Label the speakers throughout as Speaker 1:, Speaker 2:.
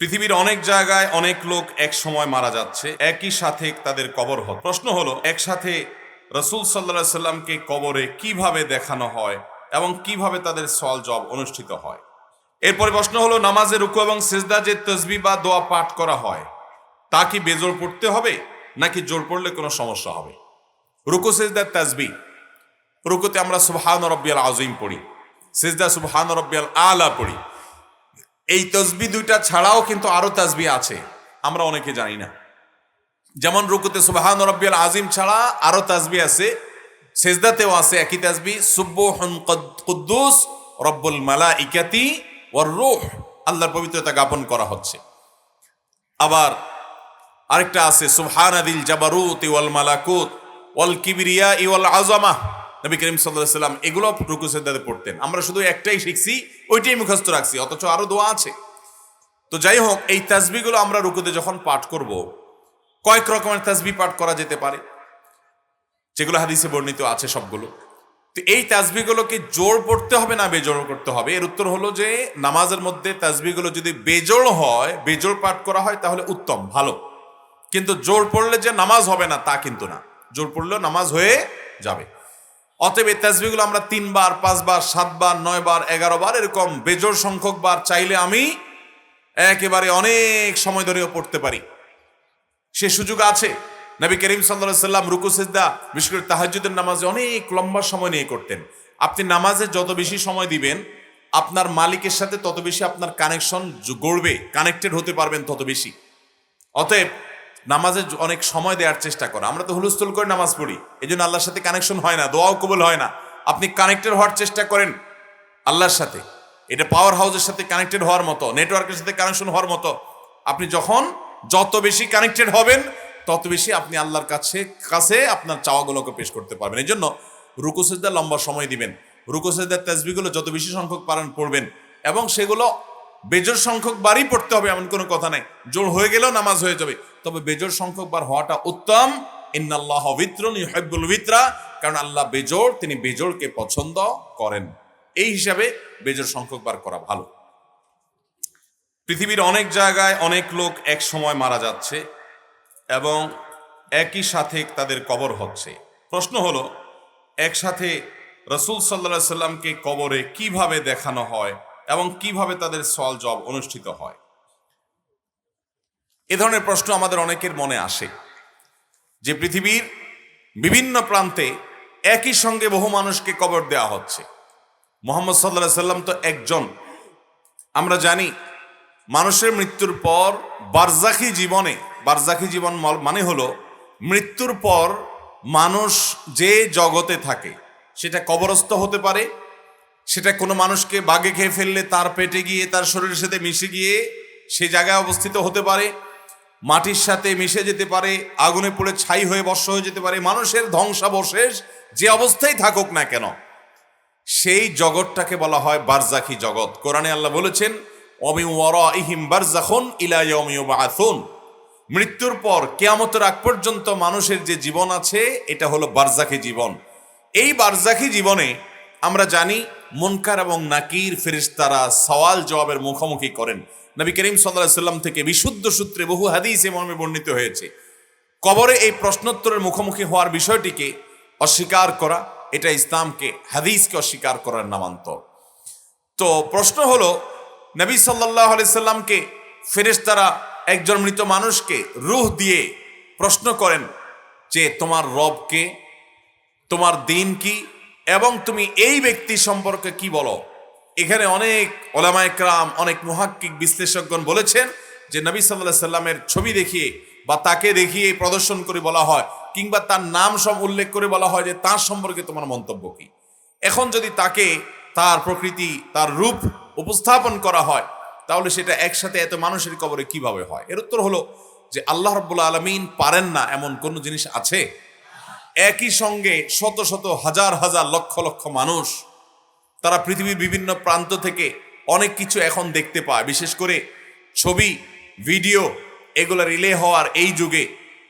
Speaker 1: পৃথিবীর অনেক জায়গায় অনেক লোক এক সময় মারা যাচ্ছে, একই সাথে তাদের কবর হয় প্রশ্ন হলো, একসাথে রসুল সাল্লা সাল্লামকে কবরে কীভাবে দেখানো হয় এবং কীভাবে তাদের সল জব অনুষ্ঠিত হয়? এরপরে প্রশ্ন হলো, নামাজে রুকু এবং সেজদা যে তসবি বা দোয়া পাঠ করা হয়, তা কি বেজোর পড়তে হবে নাকি জোর পড়লে কোনো সমস্যা হবে? রুকু সেজদার তাজবি রুকুতে আমরা সুবহান রব্বিয়াল আজিম পড়ি, সেজদা সুবহান রব্বিয়াল আলা পড়ি। এই তসবি দুইটা ছাড়াও কিন্তু আরও তাসবি আছে। আমরা অনেকে জানি না। যেমন রুকুতে সুবাহান রব্বিয়াল আজিম ছাড়া আরও তাসবি আছে। সেজদাতেও আছে একই তাসবি সুব্বুহুন কদ- কুদ্দুস, রব্বুল মালা ইকাতি ওর রুহ। আল্লাহর পবিত্রতা জ্ঞাপন করা হচ্ছে। আবার আরেকটা আছে সুবহান আদিল জাবারুত ওয়াল মালাকুত ওয়াল কিবরিয়া ইওয়াল আজমা নবী করিম আলাইহি সাল্লাম এগুলো রুকু সেজদাতে পড়তেন। আমরা শুধু একটাই শিখছি, ওইটাই মুখস্থ রাখছি, অথচ আরও দোয়া আছে। তো যাই হোক, এই তাসবিগুলো আমরা রুকুতে যখন পাঠ করব, কয়েক রকমের তাসবি পাঠ করা যেতে পারে, যেগুলো হাদিসে বর্ণিত আছে সবগুলো। তো এই তাসবিগুলোকে জোর পড়তে হবে না বেজোড় করতে হবে? এর উত্তর হলো যে, নামাজের মধ্যে তাসবিগুলো যদি বেজোড় হয় বেজোড় পাঠ করা হয়, তাহলে উত্তম, ভালো। কিন্তু জোর পড়লে যে নামাজ হবে না, তা কিন্তু না। জোর পড়লেও নামাজ হয়ে যাবে। অতএব এই তাসবিগুলো আমরা তিনবার, পাঁচবার, সাতবার, নয়বার এগারো বার এরকম বেজোর সংখ্যক বার চাইলে আমি একেবারে অনেক সময় ধরেও পড়তে পারি। সে সুযোগ আছে। নবী করিম সাল্লাহ সাল্লাম রুকু, সেজদা, বিশেষ করে তাহাজুদের নামাজে অনেক লম্বা সময় নিয়ে করতেন। আপনি নামাজে যত বেশি সময় দিবেন, আপনার মালিকের সাথে তত বেশি আপনার কানেকশন গড়বে কানেক্টেড হতে পারবেন তত বেশি। অতএব নামাজে অনেক সময় দেওয়ার চেষ্টা করা। আমরা তো হুলস্থুল করে নামাজ পড়ি। এই জন্য আল্লাহর সাথে কানেকশন হয় না, দোয়াও কবুল হয় না। আপনি কানেক্টেড হওয়ার চেষ্টা করেন আল্লাহর সাথে। এটা পাওয়ার হাউসের সাথে কানেক্টেড হওয়ার মতো নেটওয়ার্কের সাথে কানেকশন হওয়ার মতো। আপনি যখন যত বেশি কানেক্টেড হবেন, তত বেশি আপনি আল্লাহর কাছে কাছে আপনার চাওয়াগুলোকে পেশ করতে পারবেন। এই জন্য রুকুসেজদা লম্বা সময় দিবেন। রুকু সেজদার তাসবিগুলো যত বেশি সংখ্যক পারেন পড়বেন এবং সেগুলো বেজোর সংখ্যক বারই পড়তে হবে এমন কোনো কথা নাই। জোর হয়ে গেলেও নামাজ হয়ে যাবে। তবে বেজোর সংখ্যক বার হওয়াটা উত্তম। ইন্নাল্লাহ বিত্রন ইউহিব্বুল বিত্রা কারণ আল্লাহ বেজোর, তিনি বেজোরকে পছন্দ করেন। এই হিসাবে বেজোর সংখ্যক বার করা ভালো। পৃথিবীর অনেক জায়গায় অনেক লোক এক সময় মারা যাচ্ছে এবং একই সাথে তাদের কবর হচ্ছে। প্রশ্ন হলো, একসাথে রসুল সাল্লা সাল্লামকে কবরে কীভাবে দেখানো হয়? এবং কীভাবে তাদের সল জব অনুষ্ঠিত হয়? এ ধরনের প্রশ্ন আমাদের অনেকের মনে আসে, যে পৃথিবীর বিভিন্ন প্রান্তে একই সঙ্গে বহু মানুষকে কবর দেওয়া হচ্ছে। মোহাম্মদ সাল্লাহ সাল্লাম তো একজন। আমরা জানি, মানুষের মৃত্যুর পর বারজাখি জীবনে, বারজাখি জীবন মানে হলো মৃত্যুর পর মানুষ যে জগতে থাকে, সেটা কবরস্থ হতে পারে সেটা কোনো মানুষকে বাগে খেয়ে ফেললে তার পেটে গিয়ে, তার শরীরের সাথে মিশে গিয়ে সে জায়গায় অবস্থিত হতে পারে, মাটির সাথে মিশে যেতে পারে, আগুনে পড়ে ছাই হয়ে বর্ষ হয়ে যেতে পারে, মানুষের ধ্বংসাবশেষ যে অবস্থায় থাকুক না কেন, সেই জগৎটাকে বলা হয় বারজাখি জগৎ। কোরআনে আল্লাহ বলেছেন অমি ইহিম বারজাখন ইলাইয়ুবাথুন মৃত্যুর পর, কেয়ামতের আগ পর্যন্ত মানুষের যে জীবন আছে, এটা হলো বারজাখি জীবন। এই বারজাখি জীবনে আমরা জানি মুনকার এবং নাকির ফেরিস্তারা সওয়াল জবাবের মুখোমুখি করেন। নবী করিম সাল্লাহ সাল্লাম থেকে বিশুদ্ধ সূত্রে বহু হাদিস এ মর্মে বর্ণিত হয়েছে। কবরে এই প্রশ্নোত্তরের মুখোমুখি হওয়ার বিষয়টিকে অস্বীকার করা, এটা ইসলামকে, হাদিসকে অস্বীকার করার নামান্তর। তো প্রশ্ন হলো, নবী সাল্লাহ সাল্লামকে ফেরেশতারা একজন মৃত মানুষকে রুহ দিয়ে প্রশ্ন করেন যে, তোমার রবকে তোমার দিন কি? এবং তুমি এই ব্যক্তি সম্পর্কে কি বলো? এখানে অনেক ওলামায়করাম অনেক মুহাক্কিক বিশ্লেষকগণ বলেছেন যে নবী সাল্লাহ সাল্লামের ছবি দেখিয়ে বা তাকে দেখিয়ে প্রদর্শন করে বলা হয় কিংবা তার নাম সব উল্লেখ করে বলা হয় যে তার সম্পর্কে তোমার মন্তব্য কি? এখন যদি তাকে তার প্রকৃতি, তার রূপ উপস্থাপন করা হয়, তাহলে সেটা একসাথে এত মানুষের কবরে কীভাবে হয়? এর উত্তর হলো যে আল্লাহ রব্বুল আলমিন পারেন না এমন কোন জিনিস আছে? একই সঙ্গে শত শত হাজার হাজার লক্ষ লক্ষ মানুষ তারা পৃথিবীর বিভিন্ন প্রান্ত থেকে অনেক কিছু এখন দেখতে পায়। বিশেষ করে ছবি, ভিডিও এগুলো রিলে হওয়ার এই যুগে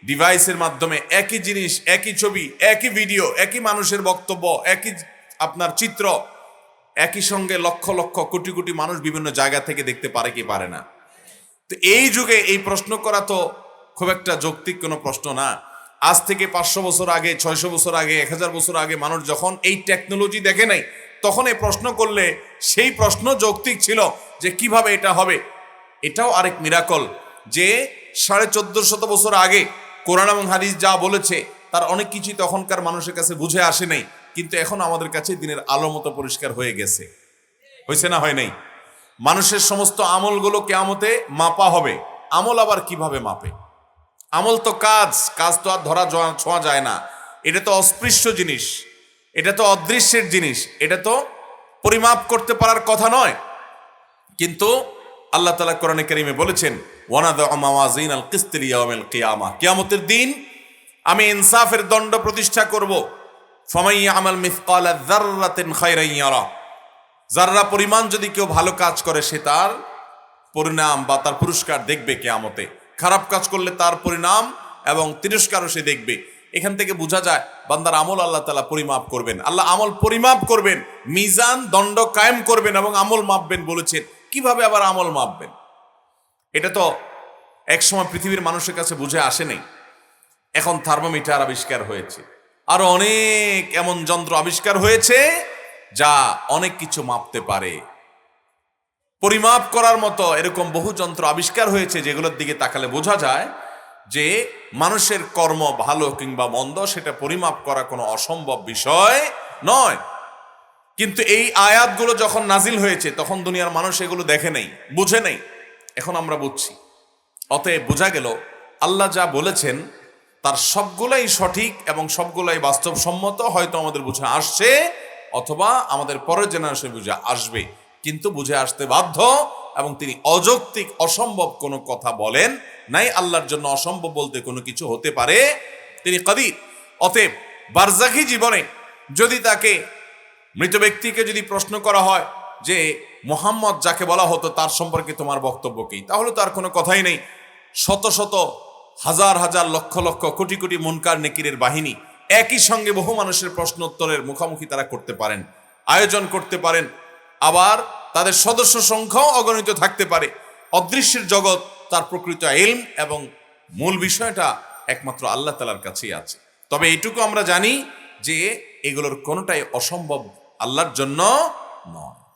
Speaker 1: ডিভাইসের মাধ্যমে একই জিনিস, একই ছবি, একই ভিডিও একই মানুষের বক্তব্য, একই আপনার চিত্র, একই সঙ্গে লক্ষ লক্ষ কোটি কোটি মানুষ বিভিন্ন জায়গা থেকে দেখতে পারে কি পারে না। তো এই যুগে এই প্রশ্ন করা তো খুব একটা যৌক্তিক কোনো প্রশ্ন না। আজ থেকে পাঁচশো বছর আগে, ছয়শো বছর আগে, এক হাজার বছর আগে মানুষ যখন এই টেকনোলজি দেখে নাই, তখন এই প্রশ্ন করলে সেই প্রশ্ন যৌক্তিক ছিল যে কীভাবে এটা হবে। এটাও আরেক মিরাকল যে সাড়ে চোদ্দ শত বছর আগে কোরআন এবং হাদিস যা বলেছে, তার অনেক কিছুই তখনকার মানুষের কাছে বুঝে আসে নাই, কিন্তু এখন আমাদের কাছে দিনের আলো মতো পরিষ্কার হয়ে গেছে। হয়েছে না হয় নাই? মানুষের সমস্ত আমলগুলো কেয়ামতে মাপা হবে। আমল আবার কীভাবে মাপে? আমল তো কাজ কাজ তো আর ধরা ছোঁয়া- যায় না। এটা তো অস্পৃশ্য জিনিস, এটা তো অদৃশ্যের জিনিস, এটা তো পরিমাপ করতে পারার কথা নয়। কিন্তু আল্লাহ তালা কোরআনে কারিমে বলেছেন ওয়ানাদ আমাওয়াজিন আল কিস্তিল ইয়াউমিল কিয়ামা। কিয়ামতের দিন আমি ইনসাফের দণ্ড প্রতিষ্ঠা করব। ফমাই আমাল মিসকালা যাররাতিন খায়রান ইয়ারা। যাররা পরিমাণ যদি কেউ ভালো কাজ করে, সে তার পরিণাম বা তার পুরস্কার দেখবে কেয়ামতে। খারাপ কাজ করলে তার পরিণাম এবং তিরস্কারও সে দেখবে। এখান থেকে বোঝা যায়, বান্দার আমল আল্লাহ তালা পরিমাপ করবেন। আল্লাহ আমল পরিমাপ করবেন, মিজান দণ্ড কায়েম করবেন এবং আমল মাপবেন বলেছেন। কীভাবে আবার আমল মাপবেন? এটা তো একসময় পৃথিবীর মানুষের কাছে বুঝে আসে নাই। এখন থার্মোমিটার আবিষ্কার হয়েছে। আরও অনেক এমন যন্ত্র আবিষ্কার হয়েছে যা অনেক কিছু মাপতে পারে। পরিমাপ করার মতো এরকম বহু যন্ত্র আবিষ্কার হয়েছে যেগুলোর দিকে তাকালে বোঝা যায় যে মানুষের কর্ম ভালো কিংবা মন্দ সেটা পরিমাপ করা কোনো অসম্ভব বিষয় নয়। কিন্তু এই আয়াতগুলো যখন নাজিল হয়েছে, তখন দুনিয়ার মানুষ এগুলো দেখে নেই, বুঝে নেই। এখন আমরা বুঝছি। অতএব বোঝা গেল, আল্লাহ যা বলেছেন, তার সবগুলাই সঠিক এবং সবগুলাই বাস্তবসম্মত হয়তো আমাদের বুঝে আসছে অথবা আমাদের পরের জেনারেশন বুঝে আসবে। কিন্তু বুঝে আসতে বাধ্য এবং তিনি অযৌক্তিক, অসম্ভব কোনো কথা বলেন নাই। আল্লাহর জন্য অসম্ভব বলতে কোনো কিছু হতে পারে। তিনি কদির, অতএব বারজাখি জীবনে যদি তাকে মৃত ব্যক্তিকে যদি প্রশ্ন করা হয় যে, মোহাম্মদ যাকে বলা হতো তার সম্পর্কে তোমার বক্তব্য কি? তাহলে তার কোনো কথাই নেই। শত শত, হাজার হাজার, লক্ষ লক্ষ, কোটি কোটি মুনকার নেকিরের বাহিনী একই সঙ্গে বহু মানুষের প্রশ্ন উত্তরের মুখোমুখি তারা করতে পারেন, আয়োজন করতে পারেন। আবার তাদের সদস্য সংখ্যাও অগণিত থাকতে পারে। অদৃশ্যের জগৎ তার প্রকৃত এলম এবং মূল বিষয়টা একমাত্র আল্লাহ তালার কাছেই আছে। তবে এটুকু আমরা জানি যে এগুলোর কোনোটাই অসম্ভব আল্লাহর জন্য নয়।